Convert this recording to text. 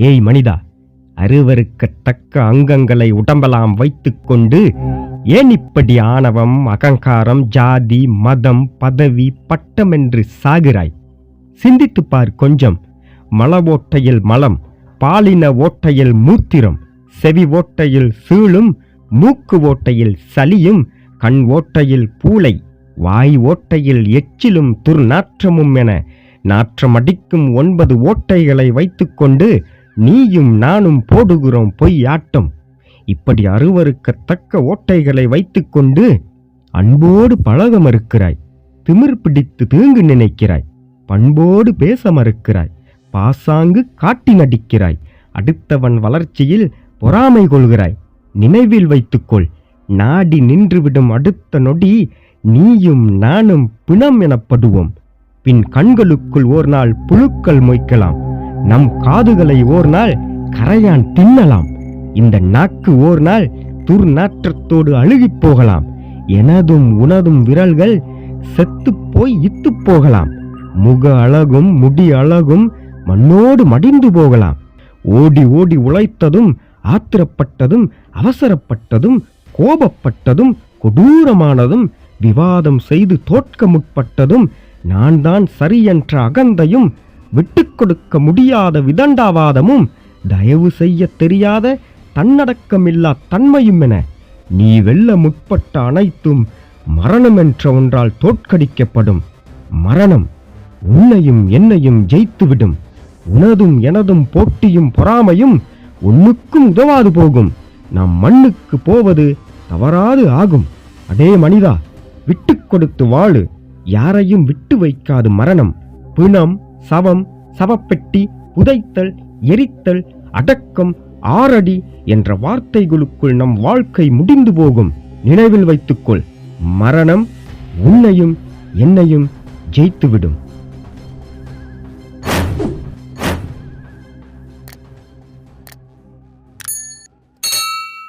ஏய் மனிதா அருவருக்கத்தக்க அங்கங்களை உடம்பெல்லாம் வைத்துக்கொண்டு ஏன் இப்படி ஆணவம் அகங்காரம் ஜாதி மதம் பதவி பட்டம் என்று சாகிறாய்? சிந்தித்துப் பார் கொஞ்சம். மல ஓட்டையில் மலம் பாலின ஓட்டையில் மூத்திரம் செவி ஓட்டையில் சீழும் மூக்கு ஓட்டையில் சளியும் கண் ஓட்டையில் பூளை வாய் ஓட்டையில் எச்சிலும் துர்நாற்றமும் என நாற்றமடிக்கும் ஒன்பது ஓட்டைகளை வைத்துக்கொண்டு நீயும் நானும் போடுகிறோம் பொய் ஆட்டம் இப்படி அருவருக்கத்தக்க ஓட்டைகளை வைத்துக்கொண்டு அன்போடு பழக மறுக்கிறாய் திமிர் பிடித்து தீங்கு நினைக்கிறாய். பண்போடு பேச மறுக்கிறாய். பாசாங்கு காட்டி நடிக்கிறாய். அடுத்தவன் வளர்ச்சியில் பொறாமை கொள்கிறாய். நினைவில் வைத்துக்கொள். நாடி நின்றுவிடும் அடுத்த நொடி நீயும் நானும் பிணம் எனப்படுவோம். பின் கண்களுக்குள் ஒரு நாள் புழுக்கள் மொய்க்கலாம். நம் காதுகளை ஓர் நாள் கரையான் தின்னலாம். இந்த நாக்கு ஓர் நாள் துர்நாற்றத்தோடு அழுகிப் போகலாம். எனதும் உனதும் விரல்கள் செத்து போய் இத்து போகலாம். முக அழகும் முடி அழகும் மண்ணோடு மடிந்து போகலாம். ஓடி ஓடி உழைத்ததும் ஆத்திரப்பட்டதும் அவசரப்பட்டதும் கோபப்பட்டதும் கொடூரமானதும் விவாதம் செய்து தோற்க முற்பட்டதும் நான் தான் சரியென்ற அகந்தையும் விட்டுக்கொடுக்க முடியாத விதண்டாவாதமும் தயவு செய்ய தெரியாத தன்னடக்கமில்லா தன்மையும் என நீ வெல்ல முற்பட்ட அனைத்தும் மரணம் என்ற ஒன்றால் தோற்கடிக்கப்படும். மரணம் உன்னையும் என்னையும் ஜெயித்துவிடும். உனதும் எனதும் போட்டியும் பொறாமையும் உன்னுக்கும் உதவாது போகும். நாம் மண்ணுக்கு போவது தவறாது ஆகும். அதே மனிதா விட்டு கொடுத்து வாழு. யாரையும் விட்டு வைக்காது மரணம். பிணம் சவம் சவப்பெட்டி புதைத்தல் எரித்தல் அடக்கம் ஆறடி என்ற வார்த்தைகளுக்குள் நம் வாழ்க்கை முடிந்து போகும். நினைவில் வைத்துக்கொள் மரணம் உன்னையும் என்னையும் ஜெயித்துவிடும்.